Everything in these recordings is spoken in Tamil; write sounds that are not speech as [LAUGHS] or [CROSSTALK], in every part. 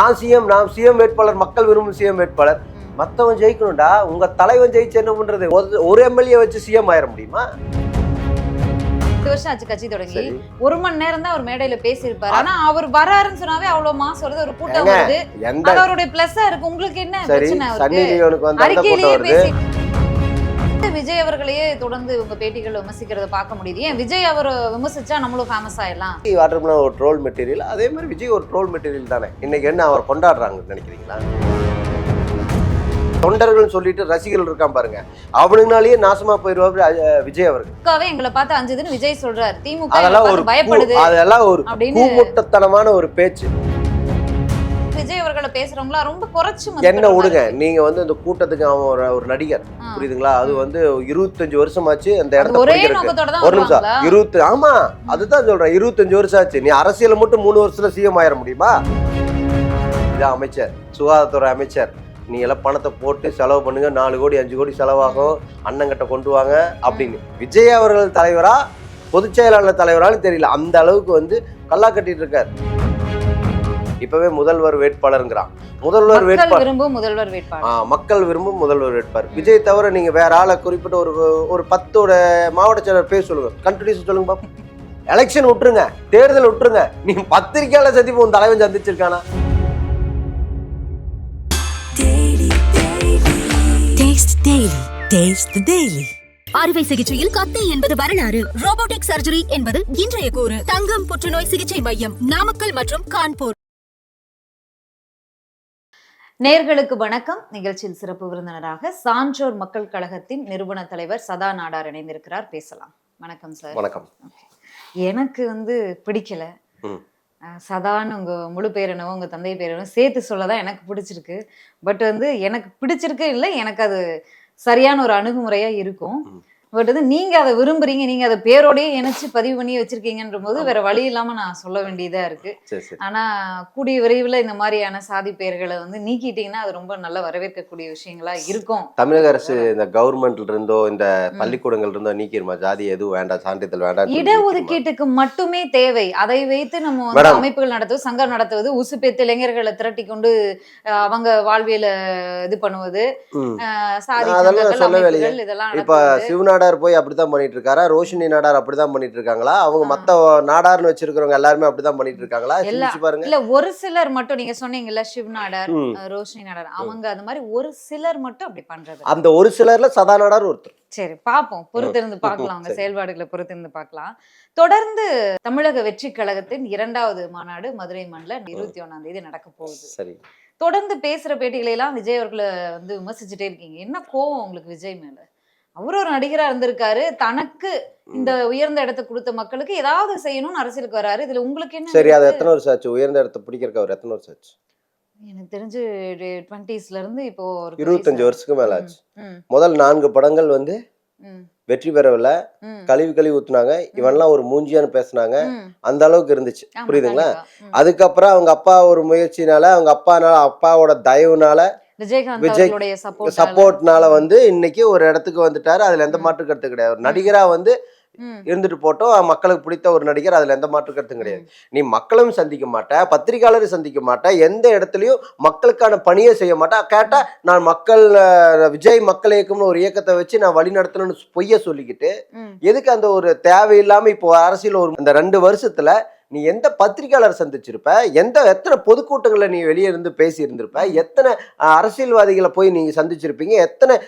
நான் சிஎம் நான் சிஎம் வேட்பாளர் மக்கள் விரும்பும் சிஎம் வேட்பாளர். மத்தவன் ஜெயிக்கணும்டா உங்க தலைவன் ஜெயிச்சு என்ன பண்றது? ஒரு- எம்எல்ஏ வச்சு சிஎம் ஆயிட முடியுமா? பத்து வருஷம் ஆச்சு கட்சி தொடங்கி. ஒரு மணி நேரம் தான் அவர் மேடையில பேசியிருப்பாரு. ஆனா அவர் வராருன்னு சொன்னாவே அவ்வளவு மாசம் வருது ஒரு கூட்டம் வருது. அவருடைய பிளஸ்ஸா இருக்கு. உங்களுக்கு என்ன பிரச்சனை அறிக்கையிலேயே பேசி விஜய் அவர்களையே தொடர்ந்து உங்க பேட்டிகள் விமர்சிக்கிறத பார்க்க முடியுது? ஏன் விஜய் அவர் விமர்சிச்சா நம்மளும் ஃபேமஸ் ஆயிடலாம்? வாட்டர்மேன் ஒரு ட்ரோல் மெட்டீரியல் அதே மாதிரி விஜய் ஒரு ட்ரோல் மெட்டீரியல் தானே. இன்னைக்கு என்ன அவர் கொண்டாடுறாங்கன்னு நினைக்கிறீங்களா? தொண்டர்கள் சொல்லிட்டு ரசிகர்கள் இருக்கான் பாருங்க. அவனுங்கனாலேயே நாசமா போயிருவாரு விஜய் அவர்கள். எங்களை பார்த்து அஞ்சுதுன்னு விஜய் சொல்றாரு. திமுக அதெல்லாம் ஒரு பயப்படுது அதெல்லாம் ஒரு கூமுட்டத்தனமான ஒரு பேச்சு. விஜய் அவர்களை பேசுறவங்களா ரொம்ப குறைச்சு என்ன. விடுங்க நீங்க வந்து இந்த கூட்டத்துக்கு அவன் ஒரு ஒரு நடிகர். புரியுதுங்களா? அது வந்து இருபத்தஞ்சு வருஷமாச்சு அந்த இடத்த ஒரே ஒரு நிமிஷம். இருபத்தி ஆமா அதுதான் சொல்றேன் இருபத்தஞ்சு வருஷம் ஆச்சு நீ அரசியல மட்டும் மூணு வருஷத்துல சிஎம் ஆயிட முடியுமா? இதான் அமைச்சர் சுகாதாரத்துறை அமைச்சர். நீ எல்லாம் பணத்தை போட்டு செலவு பண்ணுங்க நாலு கோடி அஞ்சு கோடி செலவாகும் அண்ணங்கிட்ட கொண்டு வாங்க அப்படின்னு. விஜய் அவர்கள் தலைவரா பொதுச் செயலாளர் தலைவரான்னு தெரியல. அந்த அளவுக்கு வந்து கல்லா கட்டிட்டு இருக்காரு. இப்பவே முதல்வர் வேட்பாளருங்கிறான். முதல்வர் வேட்பாளர். விரும்பும் முதல்வர் வேட்பாளர். மக்கள் விரும்பும் முதல்வர் வேட்பாளர். விஜய் தவிர நீங்க வேற ஆளை குறிப்பிட்ட ஒரு ஒரு பத்தோட மாவட்ட செயலர் பேர் சொல்லுங்க. கண்டினியூஸ் சொல்லுங்க பாப்போம் எலெக்ஷன் விட்டுருங்க. தேர்தல் விட்டுருங்க. நீ பத்திரிக்கையாளர் சந்திப்பு உன் தலைவன் சந்திச்சிருக்கானா. அறுவை சிகிச்சையில் கத்தை என்பது வரலாறு. ரோபோட்டிக் சர்ஜரி என்பது இன்றைய கூறு. தங்கம் புற்றுநோய் சிகிச்சை மையம் நாமக்கல் மற்றும் கான்பூர். நேர்களுக்கு வணக்கம். நிகழ்ச்சியில் சிறப்பு விருந்தினராக சான்றோர் மக்கள் கழகத்தின் நிறுவன தலைவர் சதா நாடார் இணைந்திருக்கிறார். பேசலாம். வணக்கம் சார். வணக்கம். எனக்கு வந்து பிடிக்கல. சதான்னு உங்க முழு பேர் என்னவோ உங்க தந்தை பேர் என்னவோ சேர்த்து சொல்லதான் எனக்கு பிடிச்சிருக்கு. பட் வந்து எனக்கு பிடிச்சிருக்கு இல்லை எனக்கு அது சரியான ஒரு அணுகுமுறையா இருக்கும். பட் வந்து நீங்க அதை விரும்புறீங்க நீங்க அதை பேரோடயே இணைச்சு பதிவு பண்ணி வச்சிருக்கீங்கன்ற போது வேற வழி இல்லாம நான் சொல்ல வேண்டியதா இருக்கு. சரி சரி. ஆனா கூடிய விரைவில் இந்த மாதிரியான சாதி பெயர்களை வந்து நீக்கிட்டீங்கன்னா அது ரொம்ப நல்ல வரவேற்கக்கூடிய விஷயங்களா இருக்கும். தமிழக அரசு இந்த கவர்மெண்ட்ல இருந்தோ இந்த பள்ளிக்கூடங்கள்ல இருந்தோ நீக்கிருமா? ஜாதி எதுவும் வேண்டாம் சான்றிதழ் வேண்டாம் இடஒதுக்கீட்டுக்கு மட்டுமே தேவை. அதை வைத்து நம்ம வந்து. அமைப்புகள் நடத்துவது சங்கம் நடத்துவது உசுப்பேத்து இளைஞர்களை திரட்டி கொண்டு அவங்க வாழ்வியல இது பண்ணுவது சாதி இதெல்லாம் இப்ப நடத்துவது. சிவநாடார் போய் அப்படித்தான் பண்ணிட்டு இருக்காரா ரோஷினி நாடார் அப்படிதான் பண்ணிட்டு இருக்காங்களா அவங்க. மத்த நாடார்னு வச்சிருக்கிறவங்க எல்லாருமே அப்படிதான் பண்ணிட்டு இருக்காங்களா சிந்திச்சு பாருங்க. இல்ல ஒரு சிலர் மட்டும் நீங்க சொன்னீங்கல்ல சிவ் நாடார் ரோஷினி நாடார் அவங்க அந்த மாதிரி ஒரு சிலர் மட்டும் அப்படி பண்றது. அந்த ஒரு சிலர்ல சதா நாடார் ஒருத்தர். சரி பார்ப்போம் பொறுத்திருந்து பார்க்கலாம் அவங்க. செயல்பாடுகளை பொறுத்திருந்து பார்க்கலாம் தொடர்ந்து தமிழக வெற்றி கழகத்தின் இரண்டாவது மாநாடு மதுரை மண்ணில் இருபத்தி ஒண்ணாம் தேதி நடக்க போகுது. சரி. தொடர்ந்து பேசுற பேட்டிகளை எல்லாம் விஜய் அவர்களை வந்து விமர்சிச்சுட்டே இருக்கீங்க. என்ன கோவம் உங்களுக்கு விஜய் மேல? அவர் ஒரு நடிகரா இருந்திருக்காரு. தனக்கு இந்த உயர்ந்த இடத்தை கொடுத்த மக்களுக்கு ஏதாவது செய்யணும்னு அரசியலுக்கு வராரு. இதுல உங்களுக்கு என்ன சரி அது? எத்தனை வருஷம் ஆச்சு? உயர்ந்த இடத்த பிடிக்கிறதுக்கு அவர் எத்தனை வருஷம் ஆச்சு? எனக்கு தெரிஞ்சு டுவெண்ட்டிஸ்ல இருந்து இப்போ ஒரு இருபத்தஞ்சு வருஷத்துக்கு மேல ஆச்சு. முதல் நான்கு படங்கள் வந்து வெற்றி பெறவில்லை. கழுவி கழுவி ஊத்துனாங்க. இவன்லாம் ஒரு மூஞ்சியான்னு பேசுனாங்க. அந்த அளவுக்கு இருந்துச்சு. புரியுதுங்களா. அதுக்கப்புறம் அவங்க அப்பா ஒரு முயற்சினால அவங்க அப்பானால அப்பாவோட தயவுனால விஜயகாந்த் விஜய் அவர்களுடைய சப்போர்ட் சப்போர்ட்னால வந்து இன்னைக்கு ஒரு இடத்துக்கு வந்துட்டாரு. அதுல எந்த மாற்று கருத்து கிடையாது. நடிகரா வந்து இருந்துட்டு போட்டோம். மக்களுக்கு பிடித்த ஒரு நடிகர். அதுல எந்த மாற்று கருத்தும் கிடையாது. நீ மக்களும் சந்திக்க மாட்ட பத்திரிகையாளரும் சந்திக்க மாட்ட எந்த இடத்துலயும் மக்களுக்கான பணியை செய்ய மாட்டா. கேட்டா நான் மக்கள் விஜய் மக்கள் இயக்கம்னு ஒரு இயக்கத்தை வச்சு நான் வழி நடத்தணும்னு பொய்ய சொல்லிக்கிட்டு எதுக்கு அந்த ஒரு தேவையில்லாம இப்போ அரசியல் ஒரு இந்த ரெண்டு வருஷத்துல நீ எந்த பத்திரிகையாளர் சந்திச்சிருப்ப? எந்த எத்தனை பொதுக்கூட்டங்களை நீ வெளியே இருந்து பேசி இருந்திருப்ப எத்தனை அரசியல்வாதிகளை போய் நீங்க சந்திச்சிருப்பீங்க? எத்தனை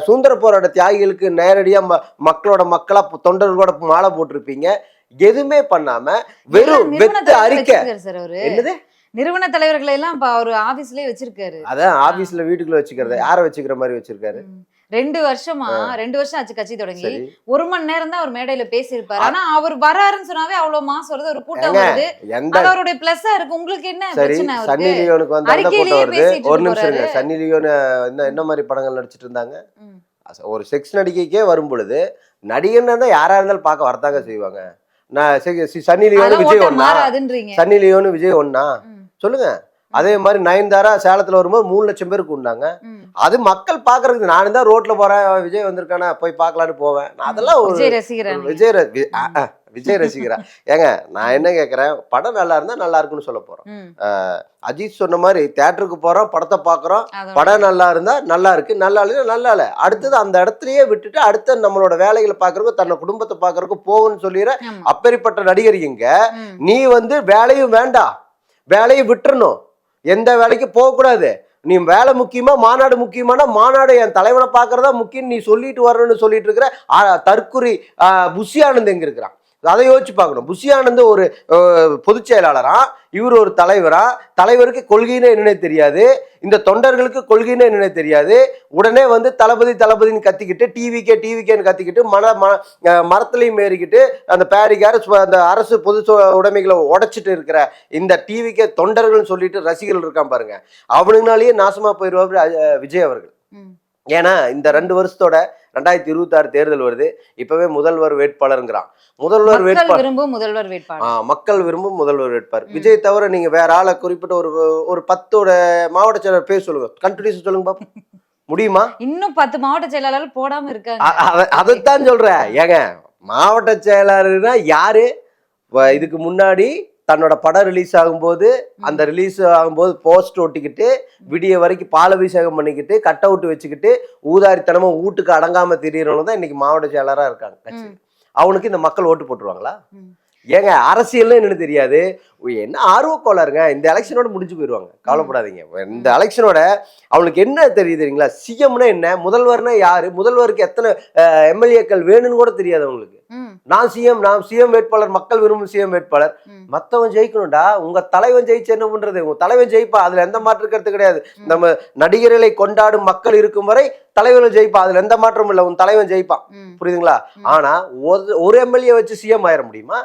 சுதந்திர போராட்ட தியாகிகளுக்கு நேரடியா ம- மக்களோட மக்களா தொண்டர்களோட மாலை போட்டிருப்பீங்க. எதுவுமே பண்ணாம வெறும் வெத்து அறிக்கை சார் அவரு? என்னது? நிறுவன தலைவர்களை எல்லாம் அவரு ஆபீஸ்லயே வச்சிருக்காரு. அதான் ஆபீஸ்ல வீட்டுக்குள்ள வச்சுக்கிறத. யார வச்சுக்கிற மாதிரி வச்சிருக்காரு. ரெண்டு வருஷமா ரெண்டு வருஷம் ஆச்சு கட்சி தொடங்கி. ஒரு மணி நேரம் தான் அவர் மேடையில பேசியிருப்பாரு. ஆனா அவர் வராருன்னு சொன்னாவே அவ்வளவு மாசம் வருது ஒரு கூட்டம் வருது. அது அவருடைய பிளஸ்ஸா இருக்கு. உங்களுக்கு என்ன பிரச்சனை சன்னி லியோனுக்கு வந்து கூட்டம் வருது. ஒரு நிமிஷம் இருங்க. சன்னி லியோன் என்ன மாதிரி படங்கள் நடிச்சிட்டு இருந்தாங்க? ஒரு செக்ஸ் நடிகைக்கே வரும் பொழுது நடிகன்னா தான் யாரா இருந்தாலும் பார்க்க வரத்தாங்க செய்வாங்க. நான் சன்னி லியோனு விஜய் ஒன்னா சன்னி லியோனு விஜய் ஒன்னா. சொல்லுங்க. அதே மாதிரி நயன்தாரா சேலத்துல வரும்போது மூணு லட்சம் பேருக்கு உண்டாங்க. அது மக்கள் பாக்குறதுக்கு நானும் தான் ரோட்ல போறேன் விஜய் வந்திருக்கானா போய் பார்க்கலான்னு போவேன். நான் அதெல்லாம் ஒரு விஜய் ரசிகரன் விஜய் விஜய் ரசிகரா. ஏங்க நான் என்ன கேட்குறேன் படம் நல்லா இருந்தா நல்லா இருக்குன்னு சொல்ல போறோம். ம். அஜித் சொன்ன மாதிரி தேட்டருக்கு போறோம் படத்தை பார்க்குறோம். படம் நல்லா இருந்தா நல்லா இருக்கு நல்லா இல்லைன்னா நல்லா இல்லை. அடுத்தது அந்த இடத்துலயே விட்டுட்டு அடுத்த நம்மளோட வேலைகளை பார்க்கறதுக்கு தன்னை குடும்பத்தை பார்க்கறதுக்கு போகும்னு சொல்லிடுற. அப்பேற்பட்ட நடிகர் இங்க. நீ வந்து வேலையும் வேண்டாம். வேலையை விட்டுறணும். எந்த வேலைக்கு போகக்கூடாது. நீ வேலை முக்கியமா மாநாடு முக்கியமான மாநாடு என் தலைவனை பார்க்கறதா முக்கியம். நீ சொல்லிட்டு வரணும்னு சொல்லிட்டு இருக்கிற தற்குறி புஷியானந்த் எங்க இருக்கிறான்? அதை யோசிச்சு பார்க்கணும். புஷி ஆனந்த் ஒரு பொதுச் செயலாளரா? இவர் ஒரு தலைவரா? தலைவருக்கு கொள்கைன்னு என்னன்னே தெரியாது. இந்த தொண்டர்களுக்கு கொள்கைன்னு என்னன்னே தெரியாது. உடனே வந்து தளபதி தளபதின்னு கத்திக்கிட்டு டிவிக்கே டிவிக்கேன்னு கத்திக்கிட்டு மன ம மரத்துலையும் ஏறிக்கிட்டு அந்த பேரிகார் அந்த அரசு பொது உடைமைகளை உடைச்சிட்டு இருக்கிற இந்த டிவிக்கே தொண்டர்கள்னு சொல்லிட்டு ரசிகர்கள் இருக்கான் பாருங்க. அவனுங்களாலேயே நாசமா போயிடுவாரு விஜய் அவர்கள். ஏன்னா இந்த ரெண்டு வருஷத்தோட ரெண்டாயிரத்தி இருபத்தாறு தேர்தல் வருது. இப்பவே முதல்வர் வேட்பாளருங்கிறான். முதல்வர் வேட்பாளர். விரும்பும் முதல்வர் வேட்பாளர். மக்கள் விரும்பும் முதல்வர் வேட்பாளர். விஜய் தவிர நீங்க வேற ஆளை குறிப்பிட்ட ஒரு ஒரு பத்தோட மாவட்ட செயலர் பேர் சொல்லுங்க. கண்டினியூஸ் சொல்லுங்க பாப்போம். முடியுமா? இன்னும் பத்து மாவட்ட செயலாளர் போடாம இருக்காங்க. அதைத்தான் சொல்றேன். ஏங்க மாவட்ட செயலாளர்னா யாரு? இதுக்கு முன்னாடி தன்னோட படம் ரிலீஸ் ஆகும்போது அந்த ரிலீஸ் ஆகும்போது போஸ்ட் ஒட்டிக்கிட்டு விடிய வரைக்கும் பால் அபிஷேகம் பண்ணிக்கிட்டு கட் அவுட் வச்சுக்கிட்டு ஊதாரித்தனமா வீட்டுக்கு அடங்காம திரியறவங்க தான் இன்னைக்கு மாவட்ட செயலரா இருக்காங்க கட்சி. அவனுக்கு இந்த மக்கள் ஓட்டு போட்டுருவாங்களா. ஏங்க அரசியல்னு என்னன்னு தெரியாது. என்ன ஆர்வக்கோளாருங்க இந்த எலெக்ஷனோட முடிஞ்சு போயிடுவாங்க கவலைப்படாதீங்க. இந்த எலெக்ஷனோட அவனுக்கு என்ன தெரியுது தெரியுங்களா? சிஎம்னா என்ன? முதல்வர்னா யாரு? முதல்வருக்கு எத்தனை எம்எல்ஏக்கள் வேணும்னு கூட தெரியாது அவங்களுக்கு. நான் சிஎம் நான் சிஎம் வேட்பாளர் மக்கள் விரும்பும் சிஎம் வேட்பாளர். மத்தவன் ஜெயிக்கணும்டா. உங்க தலைவன் ஜெயிச்சு என்ன பண்றது? உங்க தலைவன் ஜெயிப்பா? அதுல எந்த மாற்று கருத்து கிடையாது. நம்ம நடிகர்களை கொண்டாடும் மக்கள் இருக்கும் வரை தலைவர்கள் ஜெயிப்பா? அதுல எந்த மாற்றமும் இல்லை. உன் தலைவன் ஜெயிப்பான் புரியுதுங்களா. ஆனா ஒரு எம்எல்ஏ வச்சு சிஎம் ஆயிட முடியுமா.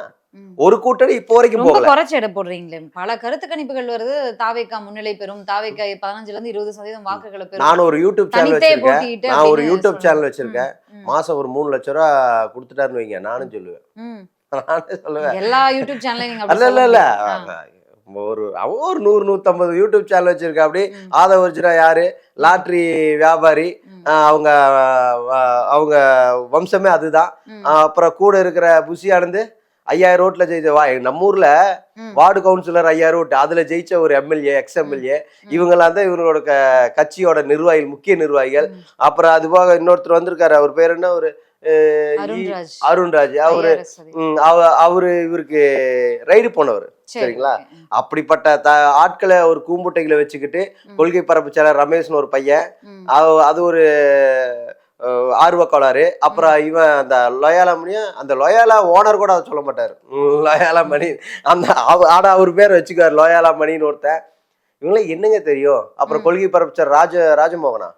ஒரு கூட்டணி இப்போ வரைக்கும் போகல. குறைச்சு எடை போடுறீங்களே. பல கருத்து கணிப்புகள் வருது. தாவேக்கா முன்னிலை பெறும். தாவேக்கா பதினஞ்சுல இருந்து இருபது சதவீதம் வாக்குகளை பெறும். நான் ஒரு யூடியூப் சேனல் வச்சிருக்கேன். நான் ஒரு யூடியூப். சேனல் வச்சிருக்கேன். மாசம் ஒரு மூணு லட்ச ரூபா கொடுத்துட்டாருன்னு வைங்க. நானும் சொல்லுவேன். நானே சொல்லுவேன். எல்லா யூடியூப் சேனலையும் இல்ல இல்ல. ஒரு அவன் ஒரு நூறு நூத்தம்பது யூடியூப் சேனல் வச்சிருக்கா அப்படி. ஆதவ வச்சுனா யாரு? லாட்ரி வியாபாரி. அவங்க அவங்க வம்சமே அதுதான். அப்புறம் கூட இருக்கிற புஷி ஆனந்து ஐயாயிரம் ரோட்ல ஜெயிச்ச வா நம்ம ஊர்ல. வார்டு கவுன்சிலர் ஐயாயிரம் ஓட்டு அதுல ஜெயிச்ச ஒரு எம்எல்ஏ எக்ஸ் எம்எல்ஏ. இவங்கெல்லாம் தான் இவங்களோட கட்சியோட நிர்வாகிகள் முக்கிய நிர்வாகிகள். அப்புறம் அது போக இன்னொருத்தர் வந்திருக்காரு. அவர் பேர் என்ன? ஒரு அருண்ராஜ் அவரு அவரு இவருக்கு ரைடு போனவர். சரி, சரிங்களா? அப்படிப்பட்ட த ஆட்களை ஒரு கூம்புட்டைகளை வச்சுக்கிட்டு. கொள்கை பரப்பு செயலர் ரமேஷ்னு ஒரு பையன். அது ஒரு அஹ், ஆர்வக்கோளாறு. அப்புறம் இவன் அந்த லொயாலா மணியும் அந்த லொயாலா ஓனர் கூட அதை சொல்ல மாட்டார். லொயாலா மணி. அந்த ஆனா அவர் பேர் வச்சுக்காரு லொயாலா மணின்னு ஒருத்தன். இவங்களாம் என்னங்க தெரியும்? அப்புறம். கொள்கை பரப்புச்சர் ராஜ ராஜமோகனா?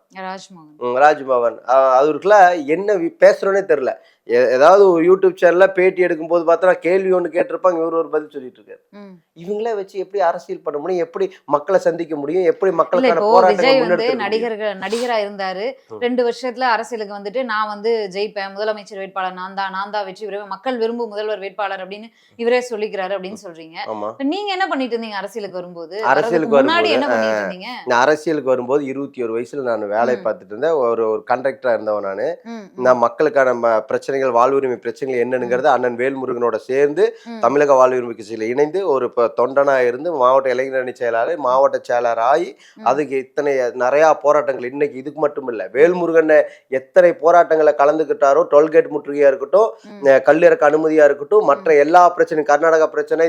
ராஜ்மோகன். அவருக்குள்ள என்ன வி- பேசுறோனே தெரியல. ஏதாவது ஒரு யூடியூப் சேனல்ல பேட்டி எடுக்கும்போது பார்த்தா கேள்வி ஒன்று கேட்டிருப்பாங்க இவர் ஒரு பதில் சொல்லிட்டு இருக்காரு. இவங்களே வச்சு எப்படி அரசியல் பண்ண முடியும்? எப்படி மக்களை சந்திக்க முடியும்? எப்படி மக்களுக்கான விஜய் வந்து? நடிகர்கள் நடிகரா இருந்தாரு. ரெண்டு வருஷத்துல அரசியலுக்கு வந்துட்டு நான் வந்து ஜெயிப்பேன். முதலமைச்சர் வேட்பாளர் நான் தான். நான் தான் வெற்றி பெறுவேன். மக்கள் விரும்பும் முதல்வர் வேட்பாளர் அப்படின்னு இவரே சொல்லிக்கிறாரு அப்படின்னு சொல்றீங்க. நீங்க என்ன பண்ணிட்டு இருந்தீங்க அரசியலுக்கு வரும்போது? அரசியலுக்கு முன்னாடி என்ன பண்ணிட்டு இருந்தீங்க? அரசியலுக்கு வரும்போது இருபத்தி ஒரு வயசுல நான் வேலை. பார்த்துட்டு இருந்தேன். ஒரு ஒரு கண்டக்டரா இருந்தவன் நான். நான் மக்களுக்கான பிரச்சனைகள் வாழ்வுரிமை பிரச்சனைகள் என்னங்கிறது அண்ணன் வேல்முருகனோட சேர்ந்து. தமிழக வாழ்வுரிமை கட்சியில் இணைந்து ஒரு தொண்டனா இருந்து மாவட்ட இளைஞர் அணி செயலாளர் மாவட்ட செயலாளர் ஆகி. அதுக்கு இத்தனை நிறையா போராட்டங்கள். இன்னைக்கு இதுக்கு மட்டும் இல்லை வேல்முருகன் எத்தனை போராட்டங்களை கலந்துக்கிட்டாரோ டோல்கேட் முற்றுகையா இருக்கட்டும் கல்லிறக்க அனுமதியா இருக்கட்டும் மற்ற எல்லா பிரச்சனையும் கர்நாடகா பிரச்சனை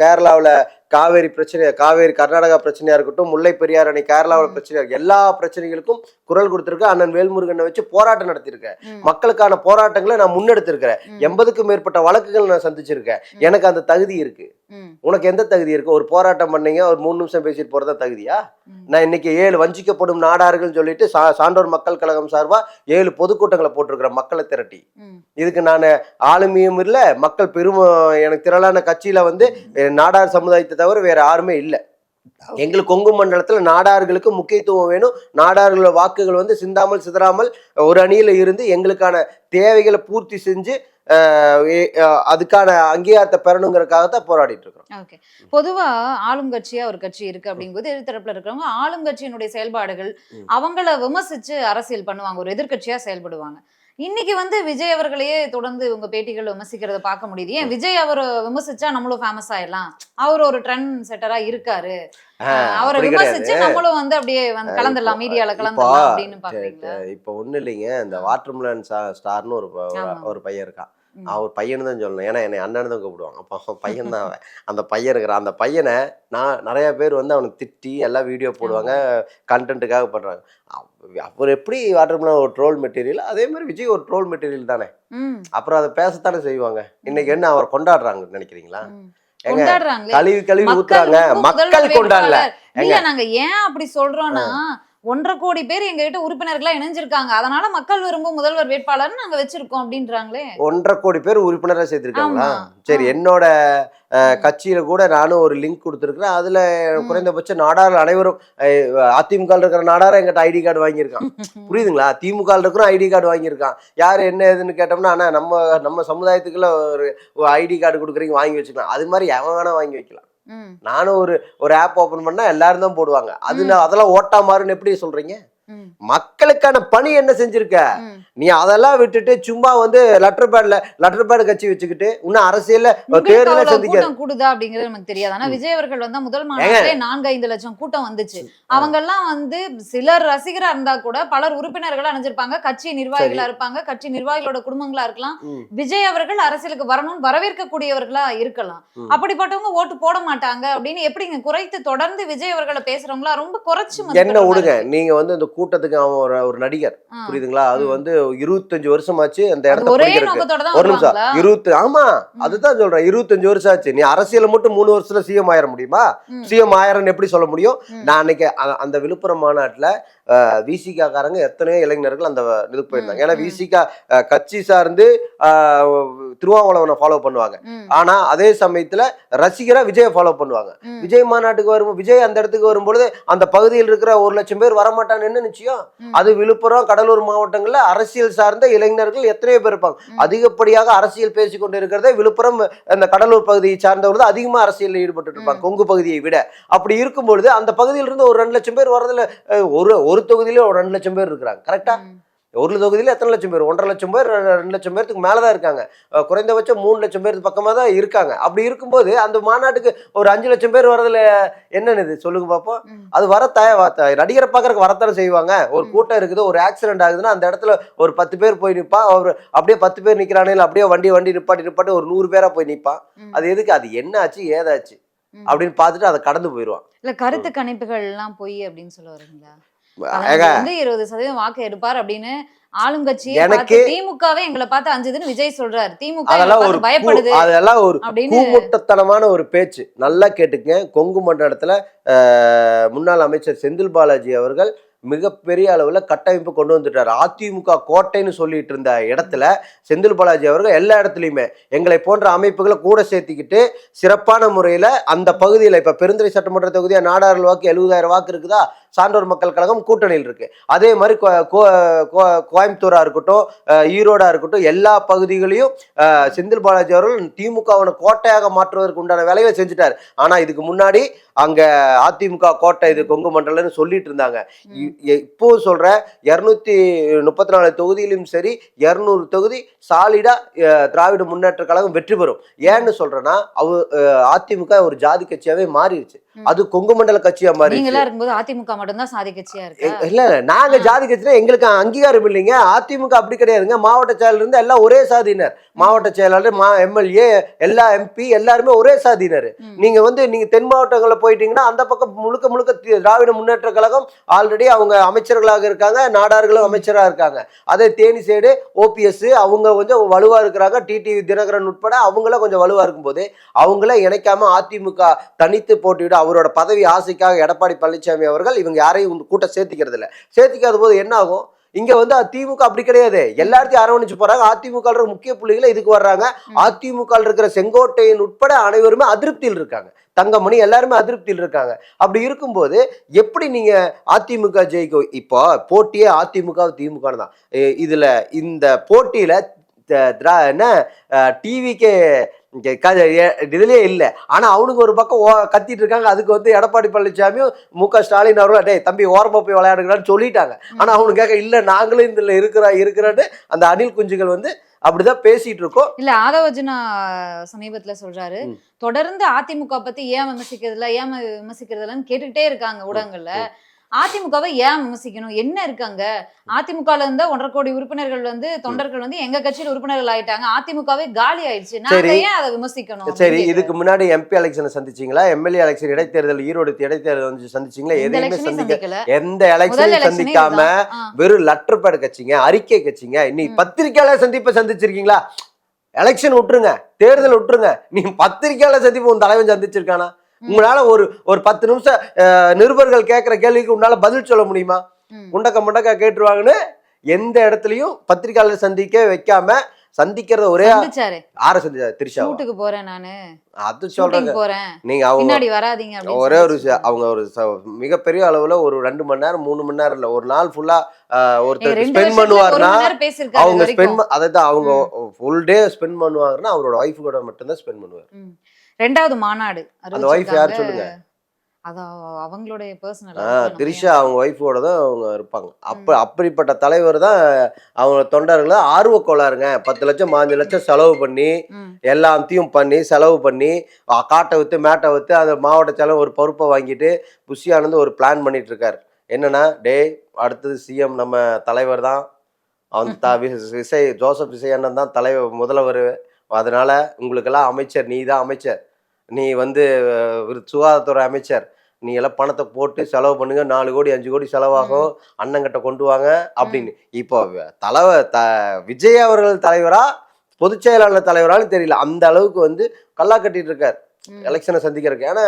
கேரளாவுல காவேரி பிரச்சனை காவேரி கர்நாடகா பிரச்சனையா இருக்கட்டும் முல்லை பெரியார் அணை கேரளாவில் பிரச்சனையா இருக்கு எல்லா பிரச்சனைகளுக்கும் குரல் கொடுத்திருக்க அண்ணன் வேல்முருகனை வச்சு போராட்டம் நடத்தியிருக்கேன். மக்களுக்கான போராட்டங்களை நான் முன்னெடுத்திருக்கிறேன். எண்பதுக்கும் மேற்பட்ட வழக்குகள் நான் சந்திச்சிருக்கேன். எனக்கு அந்த தகுதி இருக்கு. உனக்கு எந்த தகுதி இருக்கு? ஒரு போராட்டம் பண்ணீங்க ஒரு மூணு நிமிஷம் பேசிட்டு போறதா தகுதியா. நான் இன்னைக்கு ஏழு வஞ்சிக்கப்படும் நாடார்கள் சொல்லிட்டு சா சான்றோர் மக்கள் கழகம் சார்பா ஏழு பொதுக்கூட்டங்களை போட்டிருக்கிறேன் மக்களை திரட்டி. இதுக்கு நான் ஆளுமையும் இல்ல மக்கள் பெரும் எனக்கு திரளான கட்சியில வந்து நாடார் சமுதாயத்தை தவிர வேற யாருமே இல்ல. எங்களுக்கு கொங்கு மண்டலத்துல நாடார்களுக்கு முக்கியத்துவம் வேணும். நாடார்களோட வாக்குகள் வந்து சிந்தாமல் சிதறாமல் ஒரு அணியில இருந்து எங்களுக்கான தேவைகளை பூர்த்தி செஞ்சு அதுக்கான அங்கீகாரத்தை பெறணுங்கிறதுக்காக தான் போராடிட்டு இருக்கிறோம். ஓகே. பொதுவா ஆளும் கட்சியா ஒரு கட்சி இருக்கு அப்படிங்கும்போது எதிர்த்தரப்புல இருக்கிறவங்க ஆளும் கட்சியினுடைய செயல்பாடுகள். அவங்கள விமர்சிச்சு அரசியல் பண்ணுவாங்க ஒரு எதிர்க்கட்சியா செயல்படுவாங்க. இன்னைக்கு வந்து விஜய் அவர்களையே தொடர்ந்து உங்க பேட்டிகள் விமர்சிக்கிறத பார்க்க முடியுது. ஏன் விஜய் அவர் விமர்சிச்சா நம்மளும் ஃபேமஸ் ஆயிடலாம். அவர் ஒரு ட்ரெண்ட் செட்டரா இருக்காரு. அவரை விமர்சிச்சு. நம்மளும் வந்து அப்படியே வந்து கலந்துடலாம் மீடியால கலந்துடலாம் அப்படின்னு பாக்குறீங்களா இப்போ ஒண்ணு இல்லைங்க. இந்த வாட்டர்மெலன் ஸ்டார்னு ஒரு. ஒரு பையன் இருக்கான். அவர் பையன் தான் சொல்லணும். ஏன்னா என்னை அண்ணன் தான் கூப்பிடுவான் அப்போ அவன் பையன் தான் அவன். அந்த பையன் இருக்கிறான். அந்த பையனை நான் நிறைய பேர் வந்து அவனை திட்டி எல்லாம் வீடியோ போடுவாங்க கண்டென்ட்டுக்காக பண்றாங்க. அவ- அவர் எப்படி வாட்டர்மெலன் ஒரு ட்ரோல் மெட்டீரியல் அதே மாதிரி விஜய் ஒரு ட்ரோல் மெட்டீரியல் தானே. அப்புறம் அதை பேசத்தானே செய்வாங்க. இன்னைக்கு என்ன அவர் கொண்டாடுறாங்க நினைக்கிறீங்களா? கொண்டாடுறாங்களே. கழுவி கழுவி மக்கள் ஊத்துறாங்க. மக்கள் கொண்டாடல. நாங்க ஏன் அப்படி சொல்றோம்னா ஒன்றரை கோடி பேர் எங்க கிட்ட உறுப்பினர்களா இணைஞ்சிருக்காங்க. அதனால மக்கள் விரும்பும் முதல்வர் வேட்பாளர் நாங்க வச்சிருக்கோம் அப்படின்றாங்களே. ஒன்றரை கோடி பேர் உறுப்பினராக சேர்த்திருக்காங்களா. சரி. என்னோட கட்சியில கூட நானும் ஒரு லிங்க் கொடுத்துருக்கிறேன். அதுல ம். குறைந்தபட்ச நாடார் அனைவரும் அதிமுக இருக்கிற நாடார எங்கிட்ட ஐடி கார்டு வாங்கியிருக்கான். [LAUGHS] புரியுதுங்களா? திமுக இருக்கிற ஐடி கார்டு வாங்கியிருக்கான். யார் என்ன ஏதுன்னு கேட்டோம்னா அண்ணா நம்ம நம்ம சமுதாயத்துக்குள்ள ஒரு ஐடி கார்டு கொடுக்குறீங்க வாங்கி வச்சுக்கலாம். அது மாதிரி எவன் வேணா வாங்கி வைக்கலாம். நானும் ஒரு ஒரு ஆப் ஓபன் பண்ணா எல்லாரும் தான் போடுவாங்க. அது அதெல்லாம் ஓட்டா மாறுன்னு எப்படி சொல்றீங்க? மக்களுக்கான பணி என்ன செஞ்சிருக்க. நீ அதெல்லாம் விட்டுட்டு சும்மா வந்து லெட்டர் பேட்ல லெட்டர் பேட் கட்சி வச்சுக்கிட்டு இன்னும் உங்களுக்கு தேர்தலை சந்திக்க கூட்டம் கூடுதா அப்படிங்கிறது நமக்கு தெரியாது. ஆனா விஜய் அவர்கள் வந்தா முதல் மாநாட்டிலே நான்கு ஐந்து லட்சம் கூட்டம் வந்துச்சு. அவங்க எல்லாம் வந்து சிலர் ரசிகரா இருந்தா கூட பலர் உறுப்பினர்களா அணைஞ்சிருப்பாங்க கட்சி நிர்வாகிகளா இருப்பாங்க. கட்சி நிர்வாகிகளோட குடும்பங்களா இருக்கலாம். விஜய் அவர்கள் அரசியலுக்கு வரணும்னு வரவேற்கக்கூடியவர்களா இருக்கலாம். ம். அப்படிப்பட்டவங்க ஓட்டு போட மாட்டாங்க அப்படின்னு எப்படிங்க குறைத்து தொடர்ந்து விஜய் அவர்களை பேசுறவங்களா ரொம்ப குறைச்சு என்ன விடுங்க. நீங்க வந்து இந்த கூட்டத்துக்கு அவன் ஒரு நடிகர். புரியுதுங்களா? அது. வந்து இருபத்தஞ்சு வருஷமாச்சு அந்த அது இடத்த ஒரே பிடிக்கிறதுக்கு. நிமிஷம். இருபத்தி ஆமா அதுதான் சொல்றேன். இருபத்தஞ்சு வருஷம் ஆச்சு நீ அரசியல மட்டும் மூணு வருஷத்துல சிஎம் ஆயிர முடியுமா. சிஎம் ஆயிரம்னு எப்படி சொல்ல முடியும். நான் அன்னைக்கு அந்த விழுப்புரம் மாநாட்டுல விசிகா காரங்க எத்தனையோ இளைஞர்கள் அந்த இதுக்கு போயிருந்தாங்க. ஏன்னா. விசிகா கட்சி சார்ந்து அஹ், திருமாவளவனை ஃபாலோ பண்ணுவாங்க. ஆனா அதே சமயத்துல ரசிகரா விஜயை ஃபாலோ பண்ணுவாங்க. விஜய் மாநாட்டுக்கு வரும் விஜய் அந்த இடத்துக்கு வரும்பொழுது அந்த பகுதியில் இருக்கிற ஒரு லட்சம் பேர் வரமாட்டான்னு என்ன நிச்சயம். அது விழுப்புரம் கடலூர் மாவட்டங்கள்ல அரசியல் சார்ந்த இளைஞர்கள் எத்தனையோ பேர் இருப்பாங்க. அதிகப்படியாக அரசியல் பேசிக் கொண்டு இருக்கிறதே விழுப்புரம் அந்த கடலூர் பகுதியை சார்ந்தவர்கள் தான் அதிகமா அரசியலில் ஈடுபட்டு இருப்பாங்க. கொங்கு பகுதியை விட அப்படி இருக்கும் பொழுது அந்த பகுதியில இருந்து ஒரு ரெண்டு லட்சம் பேர் வரதுல ஒரு ஒரு தொகுதியில ஒரு ரெண்டு லட்சம் பேர் இருக்கிறாங்க கரெக்டா. ஒரு தொகுதியில எத்தனை லட்சம் பேர்? ஒன்றரை லட்சம் பேர் ரெண்டு லட்சம் பேருக்கு மேலதான் இருக்காங்க. அஹ் குறைந்தபட்சம் மூணு லட்சம் பேருக்கு பக்கமா தான் இருக்காங்க. அப்படி இருக்கும்போது அந்த மாநாட்டுக்கு ஒரு அஞ்சு லட்சம் பேர் வரதுல என்னன்னு இது? சொல்லுங்க பாப்போம். ம். அது வர த நடிகரை பார்க்கறதுக்கு வரத்தானே செய்வாங்க. ஒரு. கூட்டம் இருக்குது ஒரு ஆக்சிடென்ட் ஆகுதுன்னா அந்த இடத்துல ஒரு பத்து பேர் போய் நிப்பா. அவர் அப்படியே பத்து பேர் நிக்கிறானே இல்ல அப்படியே வண்டி வண்டி நிப்பாட்டி நிப்பாட்டி ஒரு நூறு பேரா போய் நிப்பான் ம். அது எதுக்கு? அது என்ன ஆச்சு ஏதாச்சு. அப்படின்னு பார்த்துட்டு அதை கடந்து போயிடுவான். இல்ல கருத்து கணிப்புகள் எல்லாம் பொய் அப்படின்னு சொல்ல வரீங்களா? வந்து இருபது சதவீதம் வாக்கு எடுப்பார் அப்படின்னு ஆளுங்கட்சியை எனக்கு- திமுகவே எங்களை பார்த்து அஞ்சுதுன்னு விஜய் சொல்றாரு. திமுக அதெல்லாம் ஒரு பயப்படுது அதெல்லாம் ஒரு கூமுட்டத்தனமான ஒரு பேச்சு. நல்லா கேட்டுக்கங்க. கொங்கு மண்டலத்துல முன்னாள் அமைச்சர் செந்தில் பாலாஜி அவர்கள் மிகப்பெரிய அளவுல கட்டமைப்பு கொண்டு வந்துட்டார். அதிமுக கோட்டைன்னு சொல்லிட்டு இருந்த இடத்துல செந்தில் பாலாஜி அவர்கள் எல்லா இடத்துலையுமே எங்களை போன்ற அமைப்புகளை கூட சேர்த்திக்கிட்டு சிறப்பான முறையில அந்த பகுதியில் இப்ப பெருந்துறை சட்டமன்ற தொகுதியா நாடார்கள் வாக்கு எழுபதாயிரம் வாக்கு இருக்குதா? சான்றோர் மக்கள் கழகம் கூட்டணியில் இருக்கு. அதே மாதிரி கோயம்புத்தூரா இருக்கட்டும் ஈரோடா இருக்கட்டும் எல்லா பகுதிகளையும் செந்தில் பாலாஜி அவர்கள் திமுகவின கோட்டையாக மாற்றுவதற்கு உண்டான வேலையை செஞ்சுட்டார். ஆனா இதுக்கு முன்னாடி அங்க அதிமுக கோட்டை இது கொங்கு மண்டலம்னு சொல்லிட்டு இருந்தாங்க. இப்போ சொல்ற இருநூத்தி முப்பத்தி நாலு தொகுதியிலும் சரி இருநூறு தொகுதி சாலிடா திராவிட முன்னேற்ற கழகம் வெற்றி பெறும். ஏன்னு சொல்றேன்னா அவ அதிமுக ஒரு ஜாதி கட்சியாவே மாறிடுச்சு. அது கொங்கு மண்டல கட்சியா நீங்களா இருக்கும்போது அதிமுக மட்டும்தான் சாதி கட்சியா இருக்கு. இல்ல இல்ல. நாங்க ஜாதி கட்சினா எங்களுக்கு அங்கீகாரம் இல்லைங்க. அதிமுக அப்படி கிடையாதுங்க. மாவட்ட செயலர் இருந்து எல்லாம் ஒரே சாதியினர். மாவட்ட செயலாளர் மா எம்எல்ஏ எல்லா எம்பி எல்லாருமே ஒரே சாதியினர். நீங்க வந்து நீங்க தென் மாவட்டங்களில் போயிட்டீங்கன்னா அந்த பக்கம் முழுக்க முழுக்க திராவிட முன்னேற்ற கழகம் ஆல்ரெடி அவங்க அமைச்சர்களாக இருக்காங்க. நாடார்களும் அமைச்சராக இருக்காங்க. அதே தேனி சைடு ஓபிஎஸ் அவங்க கொஞ்சம் வலுவா இருக்கிறாங்க. டிடி தினகரன் உட்பட அவங்கள கொஞ்சம் வலுவா இருக்கும்போது அவங்கள இணைக்காம அதிமுக தனித்து போட்டியிட அவரோட பதவி ஆசைக்காக எடப்பாடி பழனிசாமி அவர்கள் இவங்க யாரையும் இந்த கூட்டம் சேர்த்திக்கிறது இல்ல சேர்த்திக்காத போது என்ன ஆகும் இங்க வந்து திமுக அப்படி கிடையாது. எல்லாத்தையும் அரவணைச்சு போறாங்க. அதிமுக முக்கிய புள்ளிகளை இதுக்கு வர்றாங்க. அதிமுக இருக்கிற செங்கோட்டையன் உட்பட அனைவருமே அதிருப்தியில் இருக்காங்க. தங்கமணி எல்லாருமே அதிருப்தியில் இருக்காங்க. அப்படி இருக்கும்போது எப்படி நீங்க அதிமுக ஜெயிக்கும்? இப்போ போட்டியே அதிமுக திமுக தான். இதுல இந்த போட்டியில திரா- என்ன டிவிக்கு இதுலயே இல்லை. ஆனா அவனுக்கு ஒரு பக்கம் ஓ- கத்திட்டு இருக்காங்க. அதுக்கு வந்து எடப்பாடி பழனிசாமியும் மு க ஸ்டாலின் அவர்களும் டேய் தம்பி ஓரமா போய் விளையாடுங்களான்னு சொல்லிட்டாங்க. ஆனா அவனுக்கு கேட்க இல்ல நாங்களும் இதுல இருக்கிறா இருக்கிறான்னு அந்த அணில் குஞ்சுகள் வந்து அப்படிதான் பேசிட்டு இருக்கோம். இல்ல ஆதவஜனா சமீபத்துல சொல்றாரு. தொடர்ந்து அதிமுக பத்தி ஏன் விமர்சிக்கிறதுல ஏன் விமர்சிக்கிறதுலன்னு கேட்டுக்கிட்டே இருக்காங்க ஊடகங்கள்ல. அதிமுகவை ஏன் விமர்சிக்கணும்? என்ன இருக்காங்க அதிமுகல இருந்த ஒன்றரை கோடி உறுப்பினர்கள் வந்து தொண்டர்கள் வந்து எங்க கட்சியில உறுப்பினர்கள் ஆயிட்டாங்க. அதிமுகவே காலி ஆயிடுச்சு. நாங்க. ஏன் அதை விமர்சிக்கணும் சரி இதுக்கு முன்னாடி எம்பி எலெக்ஷனை சந்திச்சீங்களா? எம்எல்ஏ எலெக்ஷன் இடைத்தேர்தல் ஈரோடு இடைத்தேர்தல் வந்து சந்திச்சீங்களா? எதையுமே சந்திக்கல? எந்த முதல் எலெக்ஷனையும் எலெக்ஷனே சந்திக்காம. வெறும் லெட்டர் பேட் கட்சிங்க அறிக்கை கட்சிங்க இன்னைக்கு ம். பத்திரிக்கையாளர் சந்திப்பை சந்திச்சிருக்கீங்களா? எலெக்ஷன் விட்டுருங்க. தேர்தல் விட்டுருங்க. நீ பத்திரிக்கையாளர் சந்திப்பு உன் தலைவன் சந்திச்சிருக்கானா. உங்களால ஒரு ஒரு பத்து நிமிஷம் நிருபர்கள் கேட்கிற கேள்விக்கு உன்னால பதில் சொல்ல முடியுமா. முண்டக்க முண்டக்க கேட்டுருவாங்கன்னு எந்த இடத்துலயும் பத்திரிக்கையாளர் சந்திக்க வைக்காம சந்திக்கிறத ஒரே சந்திச்சாரு. ஆற சந்திச்சா திரிஷா ஷூட்டுக்கு போறேன் நானு. அது சொல்றாங்க. நீங்க அவங்க வராதீங்க ஒரே ஒரு அவங்க ஒரு மிகப்பெரிய அளவுல ஒரு ரெண்டு மணி நேரம் மூணு மணி நேரம் இல்ல. ஒரு நாள் ஃபுல்லா ஒருத்தர் ஸ்பெண்ட் பண்ணுவாருன்னா அவங்க. ஸ்பெண்ட் அதாவது அவங்க ஃபுல் டே ஸ்பெண்ட் பண்ணுவாங்கன்னா அவரோட ஒய்ஃப் கூட மட்டும்தான் ஸ்பெண்ட் பண்ணுவார். ரெண்டாவது மாநாடு. அந்த ஒய்ஃப் யார் சொல்லுங்க? அது அவ- அவங்களுடைய பர்சனல் திரிஷா அவங்க ஒய்ஃபோட தான் அவங்க இருப்பாங்க. அப்ப அப்படிப்பட்ட தலைவர் தான் அவங்க தொண்டர்களை ஆர்வ கோளாறுங்க. பத்து லட்சம் பாஞ்சு லட்சம் செலவு பண்ணி எல்லாத்தையும் பண்ணி செலவு பண்ணி காட்டை வித்து மேட்டை வித்து அந்த மாவட்ட செலவு ஒரு பொறுப்பை வாங்கிட்டு புஷி ஆனந்த் ஒரு பிளான் பண்ணிட்டு இருக்காரு என்னன்னா டேய் அடுத்தது சிஎம் நம்ம தலைவர் தான். அவன் த [LAUGHS] வி- விசய் ஜோசப் விசய் அண்ணன் தான் தலைவர் முதல்வர். அதனால உங்களுக்கெல்லாம் அமைச்சர் நீ தான் அமைச்சர். நீ வந்து சுகாதாரத்துறை அமைச்சர். நீ எல்லாம் பணத்தை போட்டு செலவு பண்ணுங்க. நாலு கோடி அஞ்சு கோடி செலவாகும். அண்ணங்கிட்ட கொண்டு வாங்க அப்படின்னு. இப்போ தலைவர் த விஜய் அவர்கள் தலைவரா பொதுச் செயலாளர் தலைவரான்னு தெரியல. அந்த அளவுக்கு வந்து கல்லா கட்டிட்டு இருக்கார். எலெக்ஷனை சந்திக்கிறதுக்கு. ஏன்னா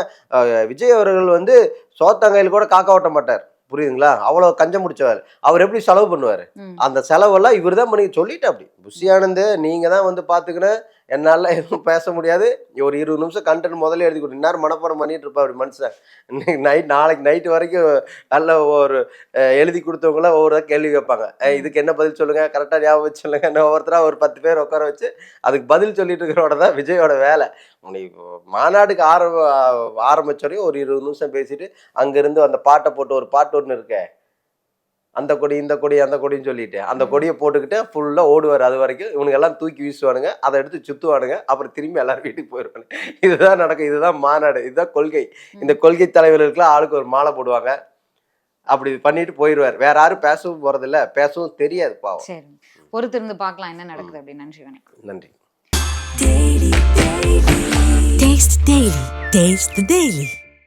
விஜய் அவர்கள் வந்து சோத்தங்கையில் கூட காக்க ஓட்ட மாட்டார். புரியுதுங்களா? அவ்வளோ கஞ்சம் முடிச்சவர். அவர் எப்படி செலவு பண்ணுவார்? அந்த செலவெல்லாம் இவர் தான் பண்ணி சொல்லிட்டு அப்படி புஷி ஆனந்த் நீங்க தான் வந்து பாத்துக்கணும் என்னால எதுவும் பேச முடியாது. ஒரு இருபது நிமிஷம் கண்டென்ட் முதல்ல எழுதி கொடு. நேரம் மனப்பாடம் பண்ணிட்டு இருப்பா அப்படி மனுஷன். இன்னைக்கு நைட் நாளைக்கு நைட்டு வரைக்கும் நல்ல ஒரு எழுதி கொடுத்தவங்கள ஒவ்வொரு கேள்வி கேட்பாங்க. இதுக்கு என்ன பதில் சொல்லுங்க? கரெக்டாக ஞாபகம் வச்சு சொல்லுங்க. நான் ஒவ்வொருத்தரா ஒரு பத்து பேர் உட்கார வச்சு அதுக்கு பதில் சொல்லிட்டு இருக்கிறோட தான் விஜயோட வேலை. நீ மாநாடுக்கு ஆரம்ப ஆரம்பிச்ச வரையும் ஒரு இருபது நிமிஷம் பேசிட்டு அங்கிருந்து அந்த பாட்டை போட்டு ஒரு பாட்டு ஒன்று இருக்கே. அந்த கொடி இந்த கொடி அந்த கொடின்னு சொல்லிட்டு அந்த கொடியை போட்டுக்கிட்டு ஃபுல்லா ஓடுவார். அது வரைக்கும் இவனுங்க எல்லாம் தூக்கி வீசுவானுங்க. அதை எடுத்து சுத்துவானுங்க. அப்புறம் திரும்பி எல்லாரும் வீட்டுக்கு போயிடுவாங்க இதுதான் நடக்கும். இதுதான் மாநாடு. இதுதான் கொள்கை. இந்த கொள்கை தலைவர்களுக்குலாம் ஆளுக்கு ஒரு மாலை போடுவாங்க. அப்படி பண்ணிட்டு போயிடுவார் வேற யாரும் பேசவும் போறதில்ல. பேசவும் தெரியாது பாவம். சரி. பொறுத்திருந்து பார்க்கலாம் என்ன நடக்குது அப்படின்னு நன்றி வணக்கம் நன்றி. Taste Daily. Taste the Daily.